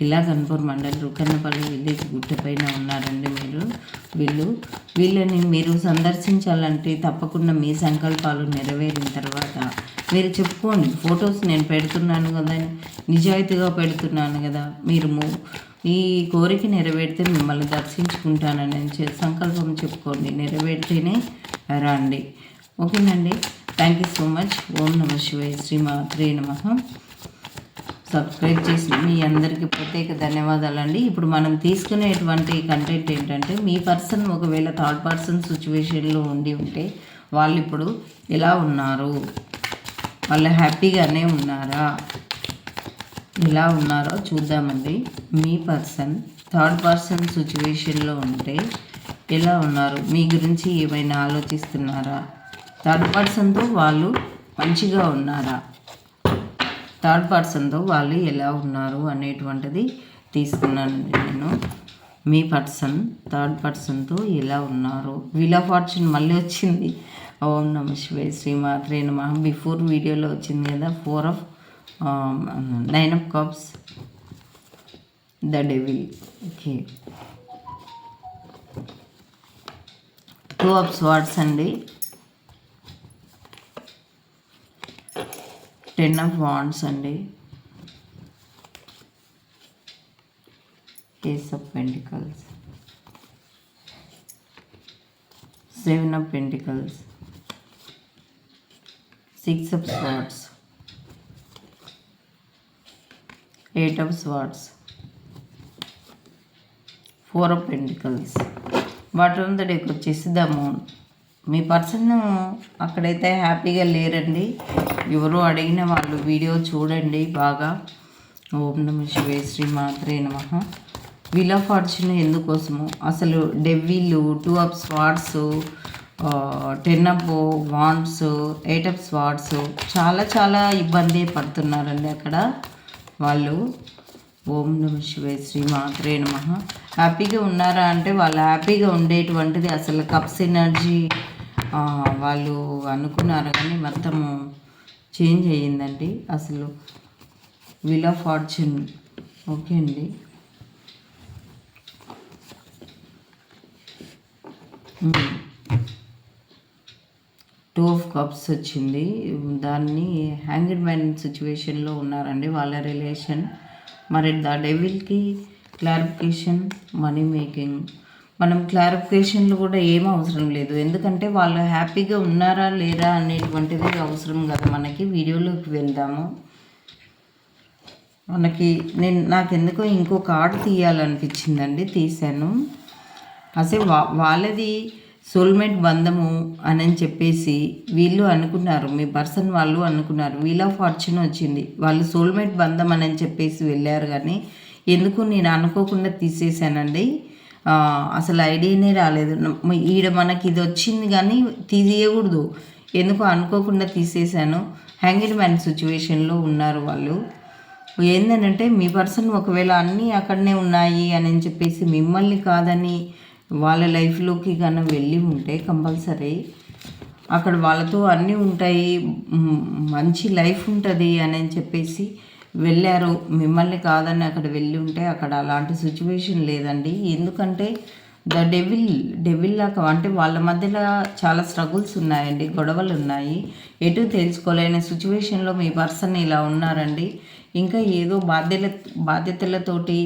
ఇలా కన్పూర్ మండలి రుకన్నపల్లి విలేజ్ గుట్టపైన ఉన్నారండి మీరు. వీళ్ళు వీళ్ళని మీరు సందర్శించాలంటే తప్పకుండా మీ సంకల్పాలు నెరవేరిన తర్వాత మీరు చెప్పుకోండి. ఫొటోస్ నేను పెడుతున్నాను కదా నిజాయితీగా పెడుతున్నాను కదా మీరు ఈ కోరిక నెరవేరితే మిమ్మల్ని దర్శించుకుంటానని సంకల్పం చెప్పుకోండి. నెరవేరితేనే రండి. ఓకేనండి. Thank you so much. ఓం నమ శివాయ శ్రీ మాత్రే నమః. సబ్స్క్రైబ్ చేసిన మీ అందరికీ ప్రత్యేక ధన్యవాదాలండి. ఇప్పుడు మనం తీసుకునేటువంటి కంటెంట్ ఏంటంటే మీ పర్సన్ ఒకవేళ థర్డ్ పర్సన్ సిచ్యువేషన్లో ఉండి ఉంటే వాళ్ళు ఇప్పుడు ఎలా ఉన్నారు? వాళ్ళు హ్యాపీగానే ఉన్నారా? ఎలా ఉన్నారో చూద్దామండి. మీ పర్సన్ థర్డ్ పర్సన్ సిచ్యువేషన్లో ఉంటే ఎలా ఉన్నారు? మీ గురించి ఏమైనా ఆలోచిస్తున్నారా? థర్డ్ పర్సన్తో వాళ్ళు మంచిగా ఉన్నారా? థర్డ్ పర్సన్తో వాళ్ళు ఎలా ఉన్నారు అనేటువంటిది తీసుకున్నానండి నేను. మీ పర్సన్ థర్డ్ పర్సన్తో ఎలా ఉన్నారు? వీల్ ఆఫ్ ఫార్చ్యూన్ మళ్ళీ వచ్చింది. ఓం నమ శివే శ్రీమాత్రే నమ. బిఫోర్ వీడియోలో వచ్చింది కదా four of nine of cups the devil okay two of swords అండి. టెన్ ఆఫ్ వాండ్స్ అండి. Ace of pentacles. Seven of pentacles. Six of swords. Eight of swords. Four of pentacles. Water on the డేకి వచ్చేసి the moon. Me person అక్కడైతే హ్యాపీగా లేరండి. ఎవరు అడిగిన వాళ్ళు వీడియో చూడండి బాగా. ఓం నమ శివే శ్రీ మాత్రే నమ. వీల్ ఆఫ్ ఫార్చ్యూన్ ఎందుకోసము? అసలు డెవ్విల్లు two of swords ten of wands eight of swords చాలా చాలా ఇబ్బంది పడుతున్నారండి అక్కడ వాళ్ళు. ఓం నమ శివే శ్రీ మాత్రే నమ. హ్యాపీగా ఉన్నారా అంటే వాళ్ళు హ్యాపీగా ఉండేటువంటిది అసలు కప్స్ ఎనర్జీ వాళ్ళు అనుకున్నారు కానీ మొత్తం చేంజ్ అయ్యిందండి. అసలు విల్ ఆఫ్ ఫార్చ్యూన్ ఓకే అండి. టూ ఆఫ్ కప్స్ వచ్చింది. దాన్ని హ్యాంగిడ్ మ్యాన్ సిచ్యువేషన్లో ఉన్నారండి వాళ్ళ రిలేషన్ మరి ద డెవిల్కి క్లారిఫికేషన్ మనీ మేకింగ్ మనం క్లారిఫికేషన్లు కూడా ఏం అవసరం లేదు. ఎందుకంటే వాళ్ళు హ్యాపీగా ఉన్నారా లేరా అనేటువంటిది అవసరం కదా మనకి. వీడియోలోకి వెళ్దాము. మనకి నేను నాకు ఎందుకో ఇంకో కార్డు తీయాలనిపించిందండి తీశాను. అసలు వా వాళ్ళది సోల్మేట్ బంధము అని చెప్పేసి వీళ్ళు అనుకున్నారు. మీ పర్సన్ వాళ్ళు అనుకున్నారు. వీల్ ఆఫ్ ఫార్చ్యూన్ వచ్చింది. వాళ్ళు సోల్మేట్ బంధం అని చెప్పేసి వెళ్ళారు కానీ ఎందుకు నేను అనుకోకుండా తీసేసానండి అసలు ఐడియానే రాలేదు. ఈడ మనకి ఇది వచ్చింది కానీ తీయకూడదు ఎందుకు అనుకోకుండా తీసేశాను. హ్యాంగిడ్ మ్యాన్ సిచ్యువేషన్లో ఉన్నారు వాళ్ళు. ఏంటంటే మీ పర్సన్ ఒకవేళ అన్నీ అక్కడనే ఉన్నాయి అని చెప్పేసి మిమ్మల్ని కాదని వాళ్ళ లైఫ్లోకి కన్నా వెళ్ళి ఉంటే కంపల్సరీ. అక్కడ వాళ్ళతో అన్నీ ఉంటాయి. మంచి లైఫ్ ఉంటుంది అని చెప్పేసి వెళ్ళారు. మిమ్మల్ని కాదని అక్కడ వెళ్ళి ఉంటే అక్కడ అలాంటి సిచ్యువేషన్ లేదండి. ఎందుకంటే ద డెవిల్ డెవిల్ లాగా అంటే వాళ్ళ మధ్యలో చాలా స్ట్రగుల్స్ ఉన్నాయండి గొడవలు ఉన్నాయి. ఎటు తెలుసుకోలేని సిచ్యువేషన్లో మీ పర్సన్ ఇలా ఉన్నారండి. ఇంకా ఏదో బాధ్యత బాధ్యతలతోటి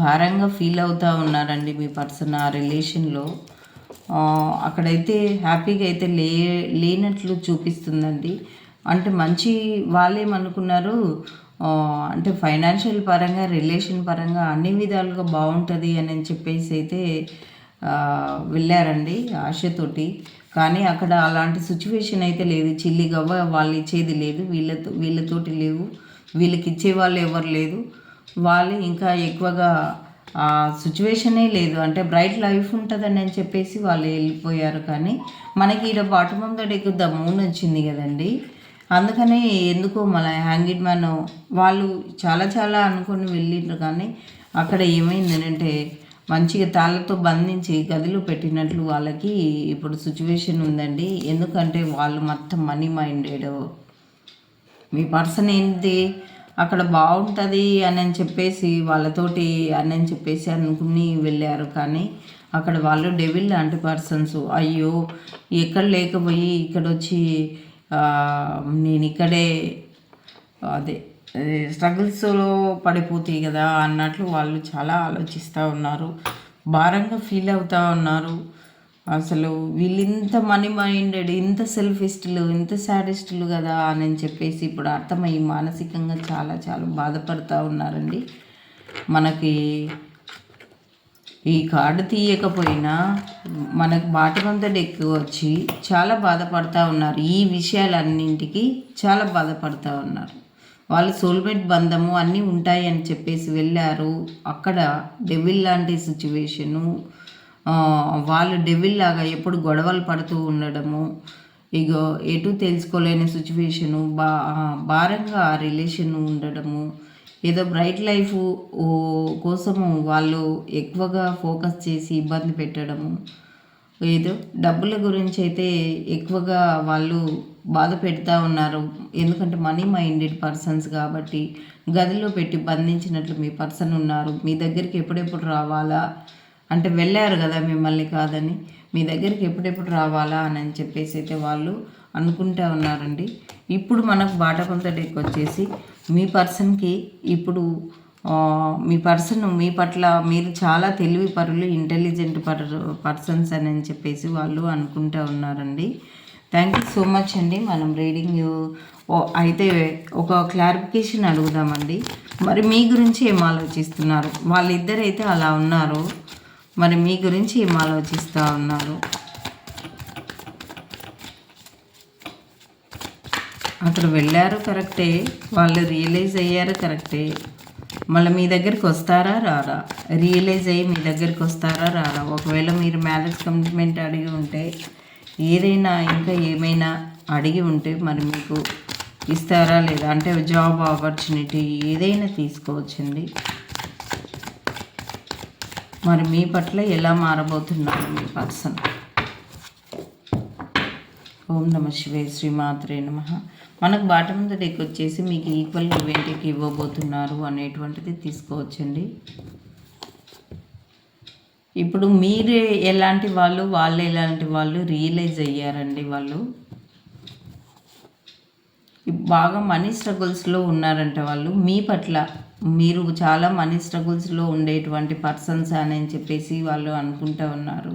భారంగా ఫీల్ అవుతూ ఉన్నారండి మీ పర్సన్ ఆ రిలేషన్లో అక్కడైతే హ్యాపీగా అయితే లే లేనట్లు చూపిస్తుందండి. అంటే మంచి వాళ్ళేమనుకున్నారు? అంటే ఫైనాన్షియల్ పరంగా రిలేషన్ పరంగా అన్ని విధాలుగా బాగుంటుంది అని చెప్పేసి అయితే వెళ్ళారండి ఆశతోటి. కానీ అక్కడ అలాంటి సిచ్యువేషన్ అయితే లేదు. చిల్లి గవ్వ వాళ్ళు ఇచ్చేది లేదు. వీళ్ళతో వీళ్ళతోటి లేవు. వీళ్ళకి ఇచ్చే వాళ్ళు ఎవరు లేదు. వాళ్ళు ఇంకా ఎక్కువగా ఆ సిచ్యువేషనే లేదు. అంటే బ్రైట్ లైఫ్ ఉంటుందని అని చెప్పేసి వాళ్ళు వెళ్ళిపోయారు. కానీ మనకి ఇక్కడ బాటమ్ ఆఫ్ ద మూన్ వచ్చింది కదండి. అందుకని ఎందుకో మన హ్యాంగిడ్ మ్యాన్ వాళ్ళు చాలా చాలా అనుకొని వెళ్ళిండ్రు కానీ అక్కడ ఏమైందంటే మంచిగా తాళ్ళతో బంధించి గదిలో పెట్టినట్లు వాళ్ళకి ఇప్పుడు సిచ్యువేషన్ ఉందండి. ఎందుకంటే వాళ్ళు మొత్తం మనీ మైండెడ్ మీ పర్సన్ ఏంటి? అక్కడ బాగుంటుంది అని అని చెప్పేసి వాళ్ళతోటి అని అని చెప్పేసి అనుకుని వెళ్ళారు కానీ అక్కడ వాళ్ళు డెవిల్ లాంటి పర్సన్స్ అయ్యో ఎక్కడ లేకపోయి ఇక్కడ వచ్చి నేను ఇక్కడే అదే స్ట్రగుల్స్లో పడిపోతాయి కదా అన్నట్లు వాళ్ళు చాలా ఆలోచిస్తూ ఉన్నారు. భారంగా ఫీల్ అవుతూ ఉన్నారు. అసలు వీళ్ళు ఇంత మనీ మైండెడ్ ఇంత సెల్ఫిస్టులు ఇంత సాడిస్టులు కదా అని చెప్పేసి ఇప్పుడు అర్థమయ్యి మానసికంగా చాలా చాలా బాధపడుతూ ఉన్నారండి. మనకి ఈ కార్డు తీయకపోయినా మనకు బాటమంత ఎక్కువ వచ్చి చాలా బాధపడుతూ ఉన్నారు. ఈ విషయాలన్నింటికి చాలా బాధపడుతూ ఉన్నారు. వాళ్ళు సోల్మేట్ బంధము అన్నీ ఉంటాయి అని చెప్పేసి వెళ్ళారు. అక్కడ డెవిల్ లాంటి సిచ్యువేషను వాళ్ళు డెవిల్ లాగా ఎప్పుడు గొడవలు పడుతూ ఉండడము ఇగో ఎటు తెలుసుకోలేని సిచ్యువేషను బా భారంగా ఆ రిలేషన్ ఉండడము ఏదో బ్రైట్ లైఫ్ కోసము వాళ్ళు ఎక్కువగా ఫోకస్ చేసి ఇబ్బంది పెట్టడము ఏదో డబ్బుల గురించి అయితే ఎక్కువగా వాళ్ళు బాధ పెడతా ఉన్నారు. ఎందుకంటే మనీ మైండెడ్ పర్సన్స్ కాబట్టి గదిలో పెట్టి బంధించినట్లు మీ పర్సన్ ఉన్నారు. మీ దగ్గరికి ఎప్పుడెప్పుడు రావాలా? అంటే వెళ్ళారు కదా మిమ్మల్ని కాదని మీ దగ్గరికి ఎప్పుడెప్పుడు రావాలా అని అని చెప్పేసి అయితే వాళ్ళు అనుకుంటా ఉన్నారండి. ఇప్పుడు మనకు బాటకొంత డెక్ వచ్చేసి మీ పర్సన్కి ఇప్పుడు మీ పర్సన్ మీ పట్ల మీరు చాలా తెలివి పరులు ఇంటెలిజెంట్ పర్ పర్సన్స్ అని చెప్పేసి వాళ్ళు అనుకుంటూ ఉన్నారండి. థ్యాంక్ యూ సో మచ్ అండి. మనం రీడింగ్ అయితే ఒక క్లారిఫికేషన్ అడుగుదామండి. మరి మీ గురించి ఏం ఆలోచిస్తున్నారు? వాళ్ళిద్దరైతే అలా ఉన్నారు. మరి మీ గురించి ఏం ఆలోచిస్తూ ఉన్నారు? అక్కడ వెళ్ళారు కరెక్టే. వాళ్ళు రియలైజ్ అయ్యారు కరెక్టే. మళ్ళీ మీ దగ్గరికి వస్తారా రారా? రియలైజ్ అయ్యి మీ దగ్గరికి వస్తారా రారా? ఒకవేళ మీరు మ్యారేజ్ కమిట్మెంట్ అడిగి ఉంటే ఏదైనా ఇంకా ఏమైనా అడిగి ఉంటే మరి మీకు ఇస్తారా లేదా? అంటే జాబ్ ఆపర్చునిటీ ఏదైనా తీసుకోవచ్చండి. మరి మీ పట్ల ఎలా మారబోతున్నారు మీ పర్సన్? ఓం నమ శివే శ్రీమాత్రే నమ. మనకు బాటం ద డెక్ వచ్చేసి మీకు ఈక్వల్ ఈవెంట్కి ఇవ్వబోతున్నారు అనేటువంటిది తీసుకోవచ్చండి. ఇప్పుడు మీరే ఎలాంటి వాళ్ళు వాళ్ళు ఎలాంటి వాళ్ళు రియలైజ్ అయ్యారండి వాళ్ళు? బాగా మనీ స్ట్రగుల్స్లో ఉన్నారంట వాళ్ళు. మీ పట్ల మీరు చాలా మనీ స్ట్రగుల్స్లో ఉండేటువంటి పర్సన్స్ అని చెప్పేసి వాళ్ళు అనుకుంటూ ఉన్నారు.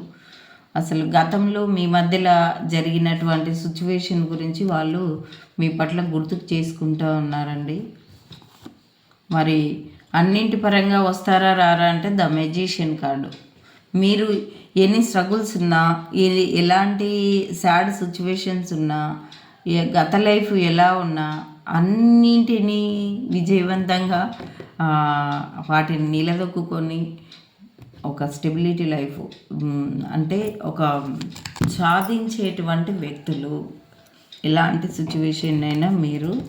అసలు గతంలో మీ మధ్యలో జరిగినటువంటి సిచ్యువేషన్ గురించి వాళ్ళు మీ పట్ల గుర్తుకు చేసుకుంటూ ఉన్నారండి. మరి అన్నింటి పరంగా వస్తారా రారా అంటే ద మెజిషియన్ కార్డు మీరు ఎన్ని స్ట్రగుల్స్ ఉన్నా ఏ- ఎలాంటి సాడ్ సిచ్యువేషన్స్ ఉన్నా గత లైఫ్ ఎలా ఉన్నా అన్నింటినీ విజయవంతంగా వాటిని నిలదొక్కుకొని ఒక స్టెబిలిటీ లైఫ్ అంటే ఒక సాధించేటువంటి వ్యక్తులు ఎలాంటి సిచ్యువేషన్ అయినా మీరు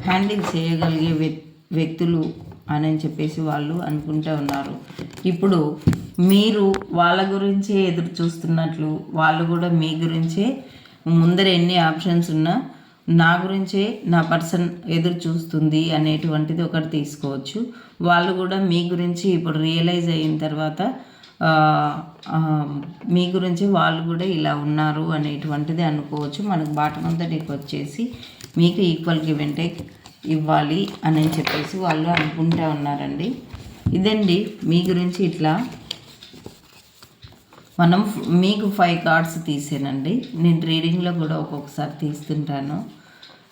హ్యాండిల్ చేయగలిగే వ్యక్- వ్యక్తులు అని చెప్పేసి వాళ్ళు అనుకుంటూ ఉన్నారు. ఇప్పుడు మీరు వాళ్ళ గురించే ఎదురు చూస్తున్నట్లు వాళ్ళు కూడా మీ గురించే ముందర ఎన్ని ఆప్షన్స్ ఉన్నా నా గురించే నా పర్సన్ ఎదురు చూస్తుంది అనేటువంటిది ఒకటి తీసుకోవచ్చు. వాళ్ళు కూడా మీ గురించి ఇప్పుడు రియలైజ్ అయిన తర్వాత మీ గురించి వాళ్ళు కూడా ఇలా ఉన్నారు అనేటువంటిది అనుకోవచ్చు. మనకు బాటం అంతా నీకు వచ్చేసి మీకు ఈక్వల్ గివ్ అండ్ టేక్ ఇవ్వాలి అని చెప్పేసి వాళ్ళు అనుకుంటా ఉన్నారండి. ఇదండి మీ గురించి ఇట్లా. మనం మీకు ఫైవ్ కార్డ్స్ తీసానండి. నేను రీడింగ్లో కూడా ఒక్కొక్కసారి తీస్తుంటాను.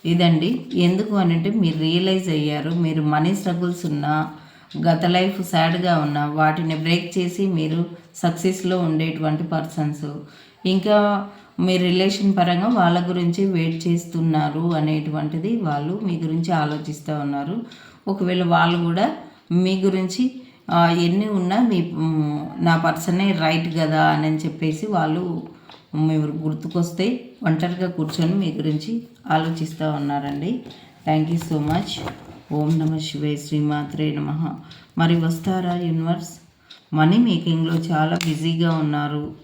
ఇదండి. ఎందుకు అని అంటే మీరు రియలైజ్ అయ్యారు. మీరు మనీ స్ట్రగుల్స్ ఉన్నా గత లైఫ్ సాడ్గా ఉన్నా వాటిని బ్రేక్ చేసి మీరు సక్సెస్లో ఉండేటువంటి పర్సన్స్ ఇంకా మీ రిలేషన్ పరంగా వాళ్ళ గురించి వెయిట్ చేస్తున్నారు అనేటువంటిది వాళ్ళు మీ గురించి ఆలోచిస్తూ ఉన్నారు. ఒకవేళ వాళ్ళు కూడా మీ గురించి ఎన్ని ఉన్నా మీ నా పర్సనే రైట్ కదా అని చెప్పేసి వాళ్ళు మీరు గుర్తుకొస్తే ఒంటరిగా కూర్చొని మీ గురించి ఆలోచిస్తూ ఉన్నారండి. థ్యాంక్ యూ సో మచ్ ఓం నమ శివే శ్రీమాత్రే నమ. మరి వస్తారా యూనివర్స్? మనీ మేకింగ్లో చాలా బిజీగా ఉన్నారు.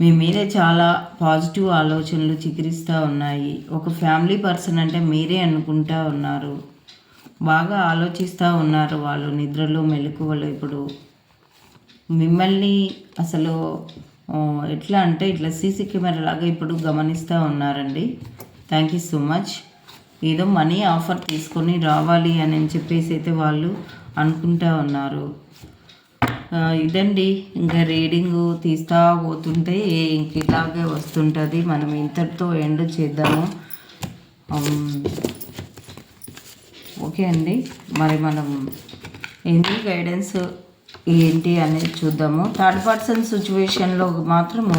మీ మీద చాలా పాజిటివ్ ఆలోచనలు చికిరిస్తూ ఉన్నాయి. ఒక ఫ్యామిలీ పర్సన్ అంటే మీరే అనుకుంటా ఉన్నారు. బాగా ఆలోచిస్తూ ఉన్నారు వాళ్ళు నిద్రలో మెలకువలు ఇప్పుడు. మిమ్మల్ని అసలు ఎట్లా అంటే ఇట్లా సీసీ కెమెరా లాగా ఇప్పుడు గమనిస్తూ ఉన్నారండి. థ్యాంక్ యూ సో మచ్ ఏదో మనీ ఆఫర్ తీసుకొని రావాలి అని చెప్పేసి అయితే వాళ్ళు అనుకుంటా ఉన్నారు. ఇదండి. ఇంకా రీడింగ్ తీస్తా పోతుంటే ఇంక ఇలాగే వస్తుంటుంది. మనం ఇంతటితో ఎండ్ చేద్దాము. ఓకే అండి. మరి మనం ఏంటి గైడెన్స్ ఏంటి అనేది చూద్దాము. థర్డ్ పర్సన్ సిచ్యువేషన్లో మాత్రము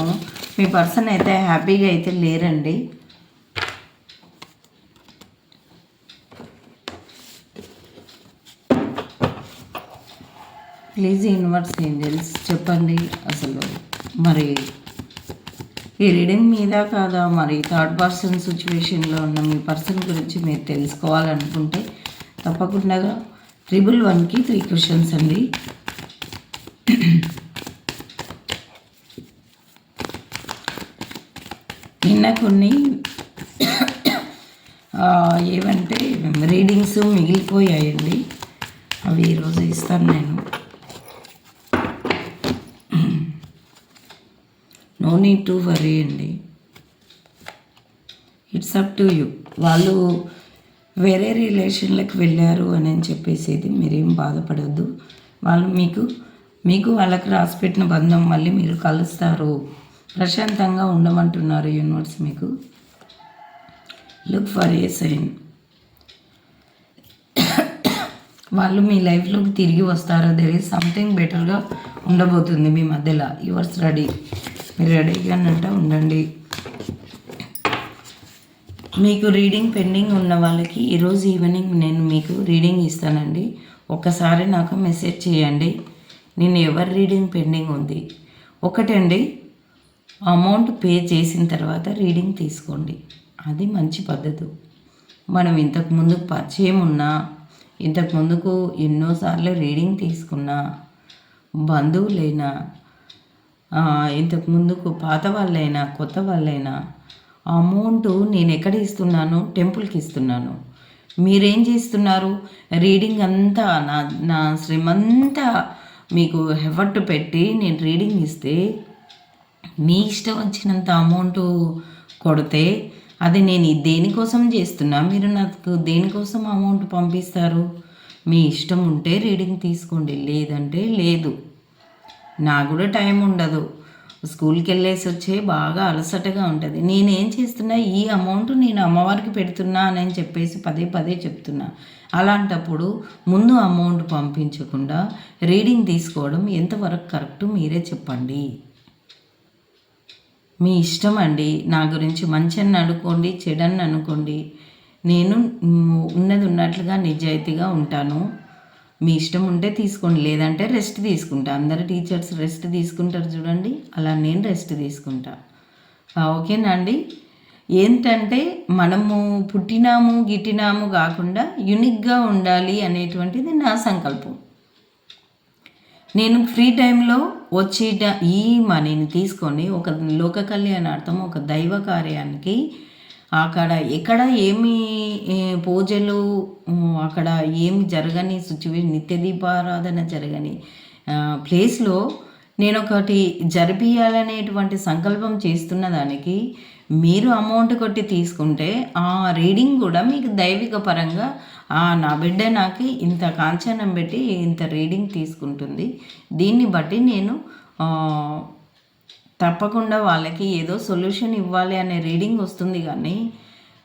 మీ పర్సన్ అయితే హ్యాపీగా అయితే లేరండి. ప్లీజ్ యూనివర్స్ ఏంజల్స్ చెప్పండి అసలు. మరి ఈ రీడింగ్ మీద కాదా? మరి థర్డ్ పర్సన్ సిచ్యువేషన్లో ఉన్న మీ పర్సన్ గురించి మీరు తెలుసుకోవాలనుకుంటే తప్పకుండా ట్రిపుల్ వన్కి త్రీ క్వశ్చన్స్ అండి. నిన్న కొన్ని ఏవంటే రీడింగ్స్ మిగిలిపోయాయండి. అవి ఈరోజు ఇస్తాను నేను. నో నీడ్ టు వరీ అండి. ఇట్స్ అప్ టు యూ వాళ్ళు వేరే రిలేషన్లకు వెళ్ళారు అని అని చెప్పేసేది. మీరేం బాధపడద్దు. వాళ్ళు మీకు మీకు వాళ్ళకి రాసిపెట్టిన బంధం మళ్ళీ మీరు కలుస్తారు. ప్రశాంతంగా ఉండమంటున్నారు యూనివర్స్ మీకు. లుక్ ఫర్ ఏ సైన్ వాళ్ళు మీ లైఫ్లోకి తిరిగి వస్తారు దెర్ ఈజ్ సంథింగ్ బెటర్గా ఉండబోతుంది మీ మధ్యలో. యువర్స్ రెడీ మీరు రెడీగా అన్నట్టు ఉండండి. మీకు రీడింగ్ పెండింగ్ ఉన్న వాళ్ళకి ఈరోజు ఈవినింగ్ నేను మీకు రీడింగ్ ఇస్తానండి. ఒకసారి నాకు మెసేజ్ చేయండి. నేను ఎవరి రీడింగ్ పెండింగ్ ఉంది? ఒకటండి అమౌంట్ పే చేసిన తర్వాత రీడింగ్ తీసుకోండి. అది మంచి పద్ధతి. మనం ఇంతకు ముందుకు పరిచయం ఉన్నా ఇంతకు ముందుకు ఎన్నోసార్లు రీడింగ్ తీసుకున్నా బంధువులైనా ఇంతకు ముందుకు పాత వాళ్ళైనా కొత్త వాళ్ళైనా అమౌంట్ నేను ఎక్కడ ఇస్తున్నాను? టెంపుల్కి ఇస్తున్నాను. మీరేం చేస్తున్నారు? రీడింగ్ అంతా నా నా శ్రమంతా మీకు ఎఫర్ట్ పెట్టి నేను రీడింగ్ ఇస్తే మీ ఇష్టం వచ్చినంత అమౌంట్ కొడితే అది నేను దేనికోసం చేస్తున్నా? మీరు నాకు దేనికోసం అమౌంట్ పంపిస్తారు? మీ ఇష్టం ఉంటే రీడింగ్ తీసుకోండి. లేదంటే లేదు. నాకు కూడా టైం ఉండదు. స్కూల్కి వెళ్ళేసి వచ్చే బాగా అలసటగా ఉంటుంది. నేనేం చేస్తున్నా ఈ అమౌంట్ నేను అమ్మవారికి పెడుతున్నా అని చెప్పేసి పదే పదే చెప్తున్నా. అలాంటప్పుడు ముందు అమౌంట్ పంపించకుండా రీడింగ్ తీసుకోవడం ఎంతవరకు కరెక్ట్ మీరే చెప్పండి. మీ ఇష్టం అండి నా గురించి మంచిని అనుకోండి చెడని అనుకోండి. నేను ఉన్నది ఉన్నట్లుగా నిజాయితీగా ఉంటాను. మీ ఇష్టం ఉంటే తీసుకోండి. లేదంటే రెస్ట్ తీసుకుంటా. అందరు టీచర్స్ రెస్ట్ తీసుకుంటారు చూడండి. అలా నేను రెస్ట్ తీసుకుంటా. ఓకేనండి ఓకేనా అండి? ఏంటంటే మనము పుట్టినాము గిట్టినాము కాకుండా యునిక్గా ఉండాలి అనేటువంటిది నా సంకల్పం. నేను ఫ్రీ టైంలో వచ్చి ఈ మనీని తీసుకొని ఒక లోక కళ్యాణార్థం ఒక దైవ కార్యానికి అక్కడ ఎక్కడ ఏమి పూజలు అక్కడ ఏమి జరగని సిచ్యువేషన్ నిత్య దీపారాధన జరగని ప్లేస్లో నేను ఒకటి జరిపియాలనేటువంటి సంకల్పం చేస్తున్న దానికి మీరు అమౌంట్ కొట్టి తీసుకుంటే ఆ రీడింగ్ కూడా మీకు దైవిక పరంగా ఆ నా బిడ్డ నాకు ఇంత కాంచనం పెట్టి ఇంత రీడింగ్ తీసుకుంటుంది. దీన్ని బట్టి నేను తప్పకుండా వాళ్ళకి ఏదో సొల్యూషన్ ఇవ్వాలి అనే రీడింగ్ వస్తుంది కానీ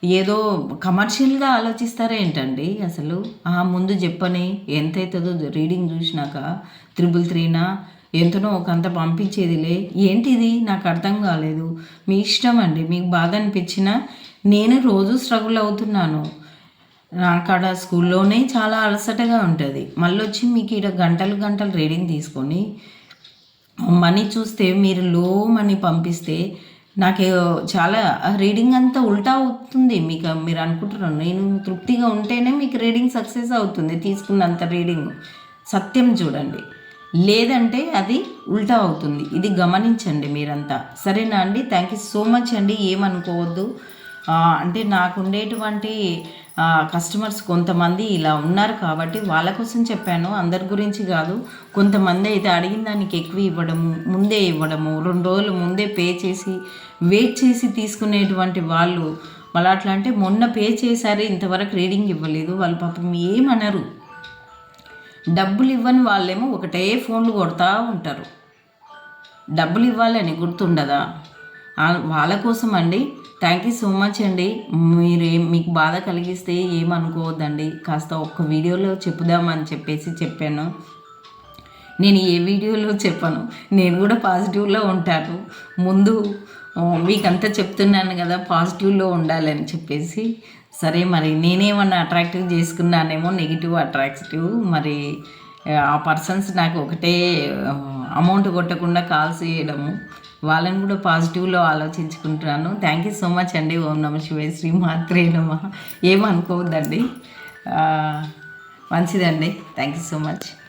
ఏదో కమర్షియల్గా ఆలోచిస్తారా ఏంటండి? అసలు ఆ ముందు చెప్పని ఎంత అవుతుందో రీడింగ్ చూసినాక త్రిబుల్ త్రీనా ఎంతనో ఒకంత పంపించేదిలే. ఏంటిది? నాకు అర్థం కాలేదు. మీ ఇష్టం అండి. మీకు బాధ అనిపించినా నేను రోజు స్ట్రగుల్ అవుతున్నాను. నాకాడ స్కూల్లోనే చాలా అలసటగా ఉంటుంది. మళ్ళీ వచ్చి మీకు ఇక్కడ గంటలు గంటలు రీడింగ్ తీసుకొని మనీ చూస్తే మీరు లో మనీ పంపిస్తే నాకు చాలా రీడింగ్ అంతా ఉల్టా అవుతుంది. మీకు మీరు అనుకుంటున్నారు నేను తృప్తిగా ఉంటేనే మీకు రీడింగ్ సక్సెస్ అవుతుంది. తీసుకున్నంత రీడింగ్. సత్యం చూడండి. లేదంటే అది ఉల్టా అవుతుంది. ఇది గమనించండి మీరంతా. సరేనా అండి? థ్యాంక్ యూ సో మచ్ అండి. ఏమనుకోవద్దు. అంటే నాకు ఉండేటువంటి కస్టమర్స్ కొంతమంది ఇలా ఉన్నారు కాబట్టి వాళ్ళ కోసం చెప్పాను. అందరి గురించి కాదు. కొంతమంది అయితే అడిగిన దానికి ఎక్కువ ఇవ్వడము ముందే ఇవ్వడము రెండు రోజులు ముందే పే చేసి వెయిట్ చేసి తీసుకునేటువంటి వాళ్ళు వాళ్ళు అట్లా అంటే మొన్న పే చేశారు. ఇంతవరకు రీడింగ్ ఇవ్వలేదు. వాళ్ళు పాపం ఏమనరు. డబ్బులు ఇవ్వని వాళ్ళేమో ఒకటే ఫోన్లు కొడతా ఉంటారు. డబ్బులు ఇవ్వాలని గుర్తుండదా వాళ్ళ కోసం అండి థ్యాంక్ యూ సో మచ్ అండి. మీరు మీకు బాధ కలిగిస్తే ఏమనుకోవద్దండి. కాస్త ఒక్క వీడియోలో చెప్పుదామని చెప్పేసి చెప్పాను. నేను ఏ వీడియోలో చెప్పను. నేను కూడా పాజిటివ్లో ఉంటాను. ముందు మీకంతా చెప్తున్నాను కదా పాజిటివ్లో ఉండాలని చెప్పేసి. సరే మరి నేనేమన్నా అట్రాక్టివ్ చేసుకున్నానేమో నెగిటివ్ అట్రాక్టివ్ మరి ఆ పర్సన్స్ నాకు ఒకటే అమౌంట్ కొట్టకుండా కాల్స్ చేయడము. వాళ్ళని కూడా పాజిటివ్లో ఆలోచించుకుంటున్నాను. థ్యాంక్ యూ సో మచ్ అండి. ఓం నమ శివే శ్రీ మాత్రే నమ. ఏమనుకోవద్దండి? మంచిదండి. Thank you so much